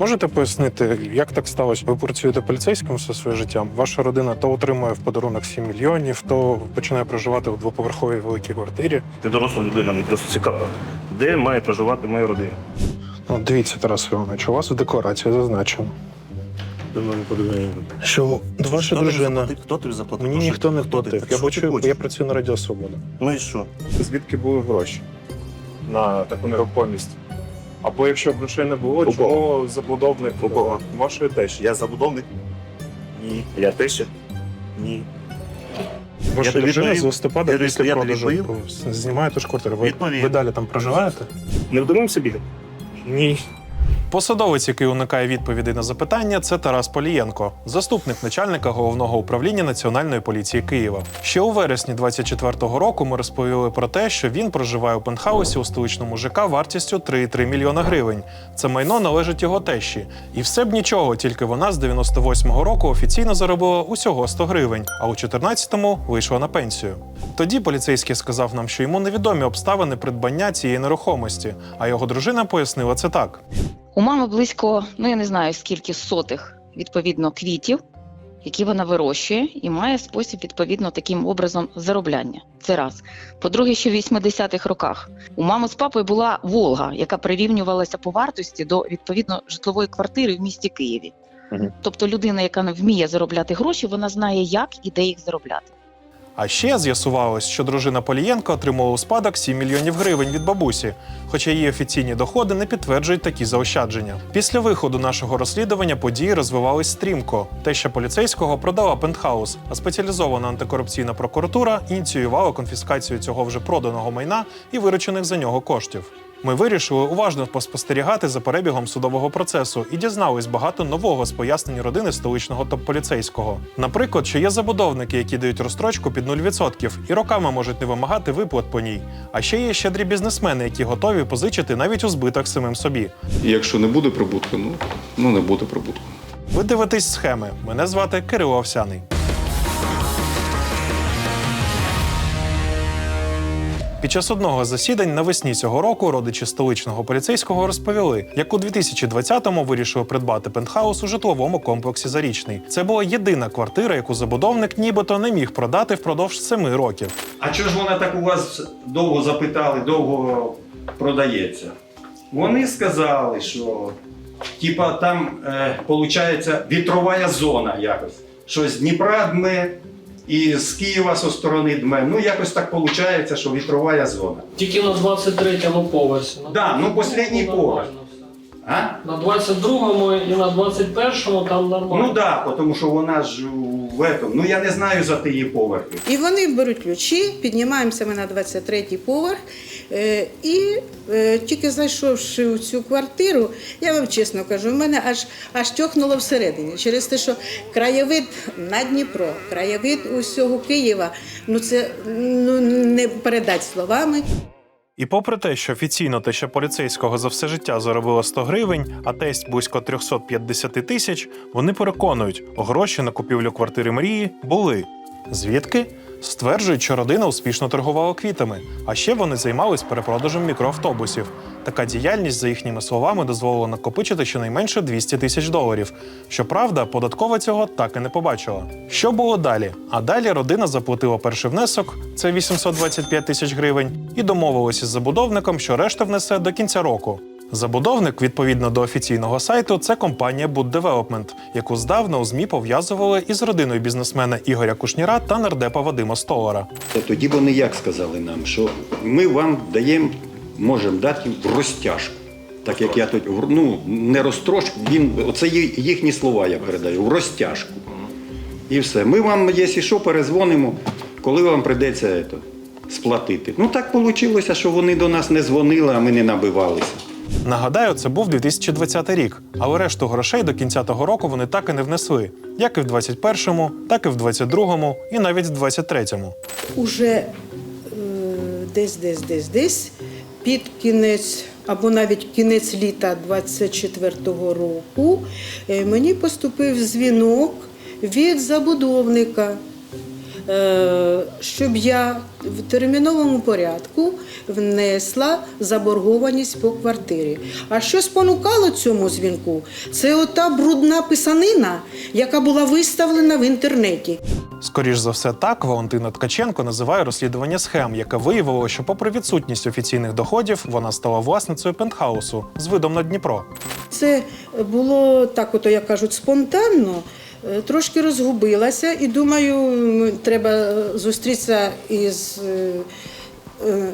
Можете пояснити, як так сталося? Ви працюєте поліцейським все своє життя. Ваша родина то отримує в подарунок 7 мільйонів, то починає проживати у двоповерховій великій квартирі. Ти доросла людина, мені просто цікаво. Де має проживати моя родина? Ну, дивіться, Тарас Іванович, у вас в декларації зазначено, що ваша дружина. Хто тобі заплатив? Мені ніхто не хто ти? платив. Я Що ти хочеш? я працюю на Радіо Свобода. Ну і що? Звідки були гроші на таку нерухомість? Або якщо грошей не було, У чому забудовник У кого? вашої тещі? Я забудовник? Ні. Я теща? Ні. Ваша тобі дружина з листопада Я після тобі продажу відповів. знімає ту ж квартиру. Ви, Відповів. ви далі там проживаєте? Не вдумався собі? Ні. Посадовець, який уникає відповідей на запитання, це Тарас Полієнко, заступник начальника головного управління Національної поліції Києва. Ще у вересні 24-го року ми розповіли про те, що він проживає у пентхаусі у столичному ЖК вартістю 3,3 мільйона гривень. Це майно належить його тещі. І все б нічого, тільки вона з 98-го року офіційно заробила усього 100 гривень, а у 14-му вийшла на пенсію. Тоді поліцейський сказав нам, що йому невідомі обставини придбання цієї нерухомості, а його дружина пояснила це так. У мами близько, ну я не знаю скільки сотих відповідно квітів, які вона вирощує, і має спосіб відповідно таким образом заробляння. Це раз. По-друге, ще в 80-х роках у мами з папою була Волга, яка прирівнювалася по вартості до відповідно житлової квартири в місті Києві. Тобто людина, яка не вміє заробляти гроші, вона знає, як і де їх заробляти. А ще з'ясувалось, що дружина Полієнка отримала у спадок 7 мільйонів гривень від бабусі, хоча її офіційні доходи не підтверджують такі заощадження. Після виходу нашого розслідування події розвивались стрімко. Теща поліцейського продала пентхаус, а спеціалізована антикорупційна прокуратура ініціювала конфіскацію цього вже проданого майна і виручених за нього коштів. Ми вирішили уважно поспостерігати за перебігом судового процесу і дізнались багато нового з пояснень родини столичного топ-поліцейського. Наприклад, що є забудовники, які дають розстрочку під 0% і роками можуть не вимагати виплат по ній. А ще є щедрі бізнесмени, які готові позичити навіть у збиток самим собі. І якщо не буде прибутку, ну, ну не буде прибутку. Ви дивитесь схеми. Мене звати Кирило Овсяний. Під час одного з засідань навесні цього року родичі столичного поліцейського розповіли, як у 2020-му вирішили придбати пентхаус у житловому комплексі Зарічний. Це була єдина квартира, яку забудовник нібито не міг продати впродовж семи років. А чого ж вона так у вас довго запитали, довго продається? Вони сказали, що типа там е, вітрова зона якось. Що з Дніпра дме і з Києва зі сторони дме. Ну якось так виходить, що вітрова зона. Тільки на 23-му поверсі. Так, Да, ну, 22-му последній нормально поверх. А? На 22-му і на 21-му там нормально. Ну так, да, тому що вона ж в этом. Ну я не знаю за тієї поверхи. І вони беруть ключі, піднімаємося ми на 23-й поверх. Е, і е, тільки зайшовши у цю квартиру, я вам чесно кажу, в мене аж аж тьохнуло всередині. Через те, що краєвид на Дніпро, краєвид усього Києва, ну це ну, не передати словами. І попри те, що офіційно теща поліцейського за все життя заробила 100 гривень, а тесть близько 350 тисяч, вони переконують, гроші на купівлю квартири мрії були. Звідки? Стверджують, що родина успішно торгувала квітами, а ще вони займались перепродажем мікроавтобусів. Така діяльність, за їхніми словами, дозволила накопичити щонайменше 200 тисяч доларів. Щоправда, податкова цього так і не побачила. Що було далі? А далі родина заплатила перший внесок, це 825 тисяч гривень, і домовилася з забудовником, що решта внесе до кінця року. Забудовник, відповідно до офіційного сайту, це компанія Boot Development, яку здавна у ЗМІ пов'язували із родиною бізнесмена Ігоря Кушніра та нардепа Вадима Столара. Тоді вони як сказали нам, що ми вам даємо, можемо дати розтяжку. Так як я тут ну не розтрошку, він оце їхні слова я передаю, в розтяжку. І все. Ми вам, якщо що, перезвонимо, коли вам прийдеться сплатити. Ну так вийшло, що вони до нас не дзвонили, а ми не набивалися. Nагадаю, це був 2020 рік, але решту грошей до кінця того року вони так і не внесли, як і в 21-му, так і в 22-му, і навіть в 23-му. Уже е, десь, десь, десь, десь під кінець або навіть кінець літа 24-го року е, мені поступив дзвінок від забудовника. Е, щоб я в терміновому порядку внесла заборгованість по квартирі. А що спонукало цьому дзвінку? Це ота брудна писанина, яка була виставлена в інтернеті. Скоріш за все, так Валентина Ткаченко називає розслідування схем, яке виявило, що, попри відсутність офіційних доходів, вона стала власницею пентхаусу з видом на Дніпро. Це було так, ото як кажуть, спонтанно. Е, Трошки розгубилася і думаю, треба е, зустрітися із е,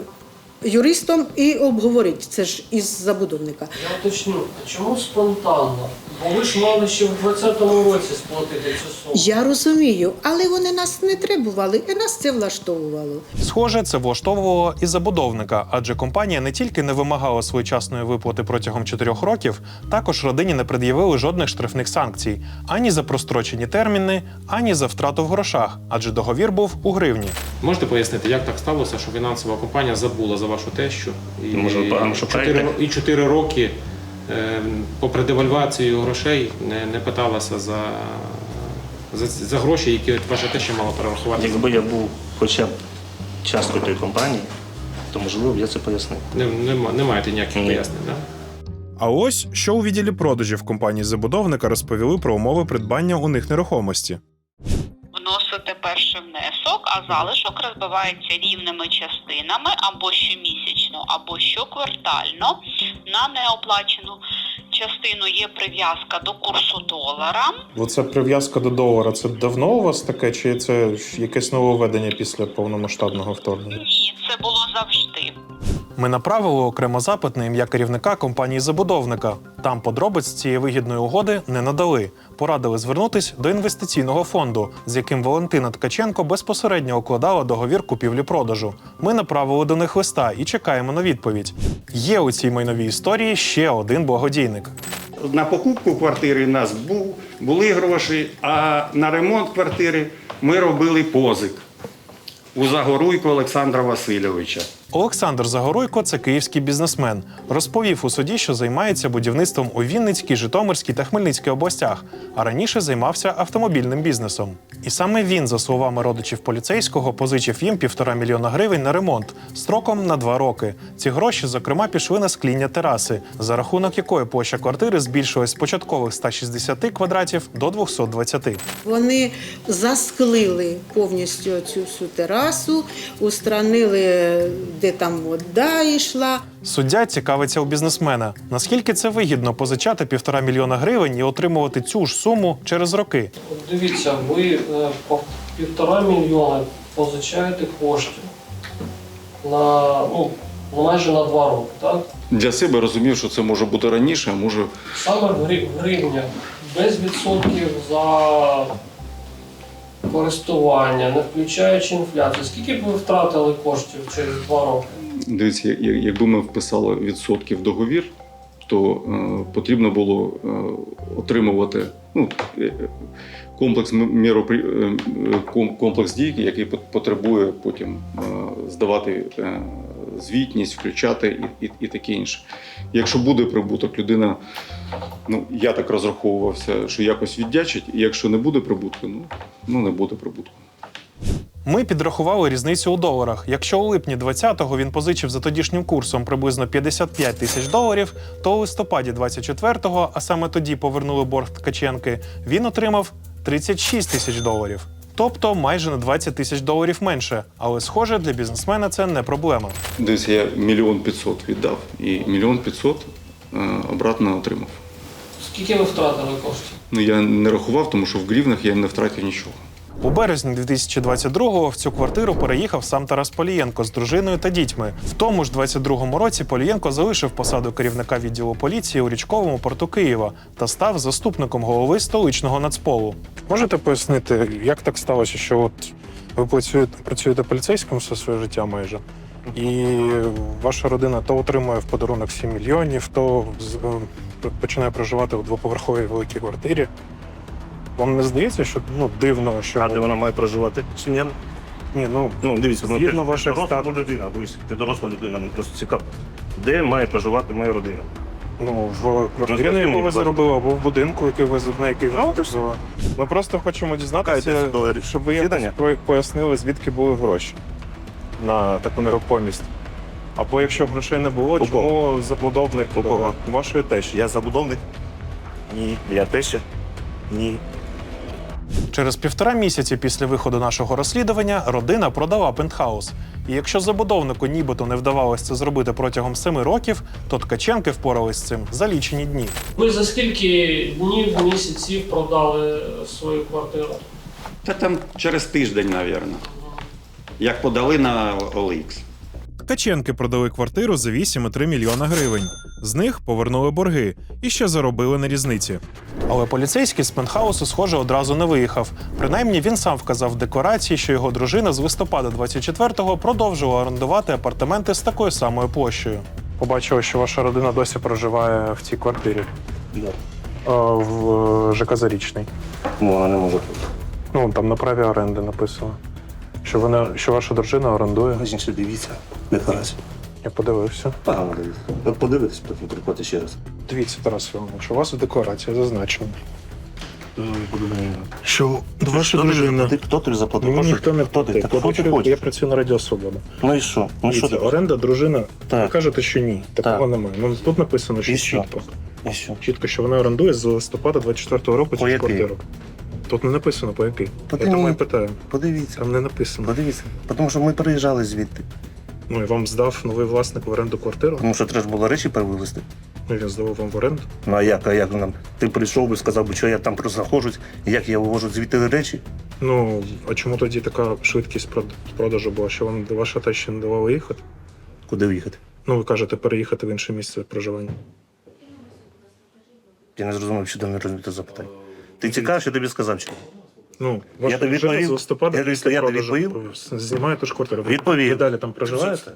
юристом і обговорити це ж із забудовника. Я уточню, а чому спонтанно? Бо ви ж мали ще в 2020 році сплатити цю суму. Я розумію, але вони нас не требували, і нас це влаштовувало. Схоже, це влаштовувало і забудовника, адже компанія не тільки не вимагала своєчасної виплати протягом чотирьох років, також родині не пред'явили жодних штрафних санкцій ані за прострочені терміни, ані за втрату в грошах, адже договір був у гривні. Можете пояснити, як так сталося, що фінансова компанія забула за вашу тещу і, Може, шукаєте? чотири, і 4 роки, е, попри девальвацію грошей, не, не питалася за, за, за гроші, які от ваша теща мала перерахувати. Якби я був хоча б часткою тої компанії, то можливо б я це пояснив. Не, не, не маєте ніяких Ні. пояснень, так? А ось що у відділі продажів компанії забудовника розповіли про умови придбання у них нерухомості. Перший внесок, а залишок розбивається рівними частинами або щомісячно, або щоквартально. На неоплачену частину є прив'язка до курсу долара. Оце прив'язка до долара. Це давно у вас таке, чи це якесь нововведення після повномасштабного вторгнення? Ні, це було завжди. Ми направили окремо запит на ім'я керівника компанії забудовника. Там подробиць цієї вигідної угоди не надали. Порадили звернутись до інвестиційного фонду, з яким Валентина Ткаченко безпосередньо укладала договір купівлі-продажу. Ми направили до них листа і чекаємо на відповідь. Є у цій майновій історії ще один благодійник. На покупку квартири в нас був, були гроші, а на ремонт квартири ми робили позик у Загоруйко Олександра Васильовича. Олександр Загоруйко це київський бізнесмен. Розповів у суді, що займається будівництвом у Вінницькій, Житомирській та Хмельницькій областях, а раніше займався автомобільним бізнесом. І саме він, за словами родичів поліцейського, позичив їм півтора мільйона гривень на ремонт строком на два роки. Ці гроші, зокрема, пішли на скління тераси, за рахунок якої площа квартири збільшилась з початкових 160 квадратів до 220. Вони засклили повністю цю всю терасу, устранили, де там вода йшла. Суддя цікавиться у бізнесмена. Наскільки це вигідно позичати півтора мільйона гривень і отримувати цю ж суму через роки? Дивіться, ви е, по півтора мільйона позичаєте коштів на ну, майже на два роки, так? Для себе розумів, що це може бути раніше, а може Саме в гри- в гривнях, без відсотків за користування, не включаючи інфляцію. Скільки б ви втратили коштів через два роки? Дивіться, якби ми вписали відсотки в договір, то е, потрібно було е, отримувати ну, е, комплекс м- міропри... е, е, комплекс дій, який пот- потребує потім е, здавати е, звітність, включати і, і, і таке інше. Якщо буде прибуток, людина, ну я так розраховувався, що якось віддячить, і якщо не буде прибутку, ну, ну не буде прибутку. Ми підрахували різницю у доларах. Якщо у липні 20-го він позичив за тодішнім курсом приблизно 55 тисяч доларів, то у листопаді 24-го, а саме тоді повернули борг Ткаченки, він отримав 36 тисяч доларів. Тобто майже на 20 тисяч доларів менше. Але схоже, для бізнесмена це не проблема. Десь я мільйон п'ятсот віддав, і мільйон п'ятсот е, обратно отримав. Скільки ви втратили коштів? Ну я не рахував, тому що в гривнах я не втратив нічого. У березні 2022-го в цю квартиру переїхав сам Тарас Полієнко з дружиною та дітьми. В тому ж 22-му році Полієнко залишив посаду керівника відділу поліції у річковому порту Києва та став заступником голови столичного нацполу. Можете пояснити, як так сталося, що от ви працюєте, працюєте поліцейським все своє життя майже, і ваша родина то отримує в подарунок 7 мільйонів, то е, починає проживати у двоповерховій великій квартирі. Вам не здається, що ну дивно, що А де вона має проживати? Сім'я? ні, ну Ну, дивіться, ну, Згідно ти ваших доросла стат- людина, дивись, ти доросла людина, мені просто цікаво. Де має проживати моя родина? Ну, в квартирі, на яку ви заробили, або в будинку, який ви на який ви заробили. Ми просто хочемо дізнатися, щоб ви якось по- пояснили, звідки були гроші на таку нерухомість. Або якщо грошей не було, У чому забудовник У кого? вашої тещі? Я забудовник? Ні. Я теща? Ні. Через півтора місяці після виходу нашого розслідування родина продала пентхаус. І якщо забудовнику нібито не вдавалося це зробити протягом семи років, то Ткаченки впорались з цим за лічені дні. Ви за скільки днів, місяців продали свою квартиру? Та там через тиждень, мабуть. Як подали на OLX. Ткаченки продали квартиру за 8,3 мільйона гривень. З них повернули борги і ще заробили на різниці. Але поліцейський з пентхаусу, схоже, одразу не виїхав. Принаймні він сам вказав в декларації, що його дружина з листопада 24-го продовжувала орендувати апартаменти з такою самою площею. Побачили, що ваша родина досі проживає в цій квартирі Да. а, в ЖК Зарічний. Ну, Вона не може бути. Ну там на праві оренди написано. Що вона, що ваша дружина орендує. Дивіться. Декларацію. Я подивився. Дивіться. От подивитись, потім приходьте ще раз. Дивіться, Тарас Іванович, у вас в декларації зазначено. Що до вашої дружини. Ти хто тобі заплатив? Мені ніхто не хто ти? платить. Так Я хто ти хочеш? Я працюю на Радіо Свобода. Ну і що? Ну що Дивіться, ти? оренда, дружина. Ви Так. кажете, що ні. Такого Так. немає. Ну тут написано, що І що? чітко. І що? Чітко, що вона орендує з листопада 24-го року По цю який? квартиру. Тут не написано по який. Я тому і питаю. Подивіться. Там не написано. Подивіться. Тому що ми переїжджали звідти. Ну і вам здав новий власник в оренду квартиру. Тому що треба ж було речі перевивезти. Ну він здавав вам в оренду. Ну а як, а як нам? Ти прийшов би, сказав би, що я там просто знаходжусь, як я вивожу звідти речі? Ну а чому тоді така швидкість прод- продажу була? Що вам ваша теща не давала їхати? Куди виїхати? Ну ви кажете, переїхати в інше місце проживання. Я не зрозумів, що ти не розумієш запитання. Ти цікавий, я тобі сказав чи? ні? Ну, ваша тобі відповів. з листопада Я після я тобі продажу відповів. знімає ту ж квартиру. Ви- Відповів. Ви далі там проживаєте?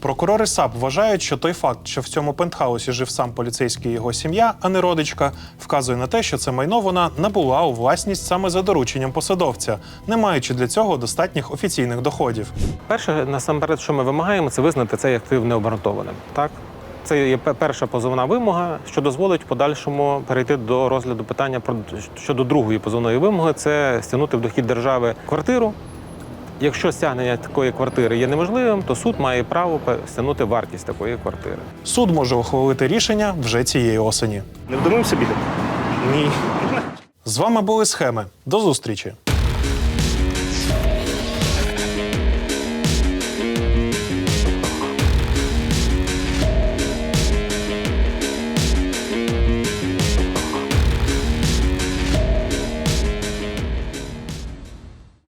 Прокурори САП вважають, що той факт, що в цьому пентхаусі жив сам поліцейський і його сім'я, а не родичка, вказує на те, що це майно вона набула у власність саме за дорученням посадовця, не маючи для цього достатніх офіційних доходів. Перше, насамперед, що ми вимагаємо, це визнати цей актив необґрунтованим. Так? Це є перша позовна вимога, що дозволить в подальшому перейти до розгляду питання про щодо другої позовної вимоги це стягнути в дохід держави квартиру. Якщо стягнення такої квартири є неможливим, то суд має право стягнути вартість такої квартири. Суд може ухвалити рішення вже цієї осені. Не вдумився бігати? Ні. З вами були схеми. До зустрічі.